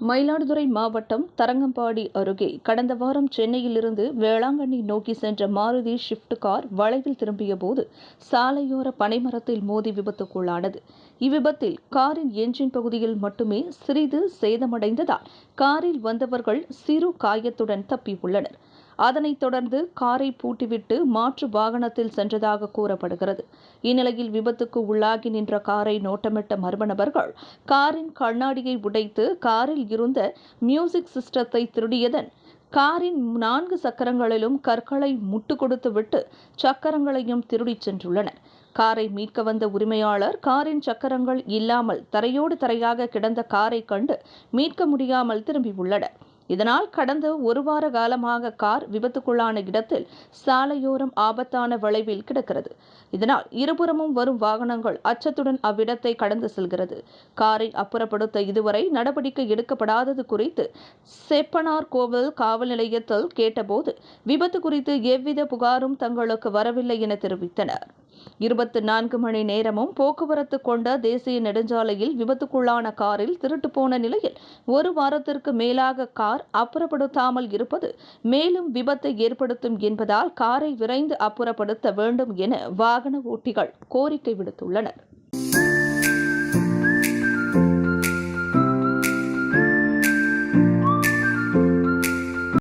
மயிலாடுதுறை மாவட்டம் தரங்கம்பாடி அருகே கடந்த வாரம் சென்னையிலிருந்து வேளாங்கண்ணி நோக்கி சென்ற மாருதி ஷிப்ட் கார் வளைவில் திரும்பியபோது சாலையோர பனைமரத்தில் மோதி விபத்துக்குள்ளானது. இவ்விபத்தில் காரின் என்ஜின் பகுதியில் மட்டுமே சிறிது சேதமடைந்ததால் காரில் வந்தவர்கள் சிறு காயத்துடன் தப்பியுள்ளனர். அதனைத் தொடர்ந்து காரை பூட்டிவிட்டு மாற்று வாகனத்தில் சென்றதாக கூறப்படுகிறது. இந்நிலையில் விபத்துக்கு உள்ளாகி நின்ற காரை நோட்டமிட்ட மர்ம நபர்கள் காரின் கண்ணாடியை உடைத்து காரில் இருந்த மியூசிக் சிஸ்டத்தை திருடியதன் காரின் நான்கு சக்கரங்களிலும் கற்களை முட்டு கொடுத்துவிட்டு சக்கரங்களையும் திருடிச் சென்றுள்ளனர். காரை மீட்க வந்த உரிமையாளர் காரின் சக்கரங்கள் இல்லாமல் தரையோடு தரையாக கிடந்த காரை கண்டு மீட்க முடியாமல் திரும்பியுள்ளனர். இதனால் கடந்த ஒரு வார காலமாக கார் விபத்துக்குள்ளான இடத்தில் சாலையோரம் ஆபத்தான வளைவில் கிடக்கிறது. இதனால் இருபுறமும் வரும் வாகனங்கள் அச்சத்துடன் அவ்விடத்தை கடந்து செல்கிறது. காரை அப்புறப்படுத்த இதுவரை நடவடிக்கை எடுக்கப்படாதது குறித்து செப்பனார் கோவில் காவல் நிலையத்தில் கேட்டபோது விபத்து குறித்து எவ்வித புகாரும் தங்களுக்கு வரவில்லை என தெரிவித்தனர். இருபத்தி நான்கு மணி நேரமும் போக்குவரத்து கொண்ட தேசிய நெடுஞ்சாலையில் விபத்துக்குள்ளான காரில் திருட்டு போன நிலையில் ஒரு வாரத்திற்கு மேலாக கார் அப்புறப்படுத்தாமல் இருப்பது மேலும் விபத்தை ஏற்படுத்தும் என்பதால் காரை விரைந்து அப்புறப்படுத்த வேண்டும் என வாகன ஓட்டிகள் கோரிக்கை விடுத்துள்ளனர்.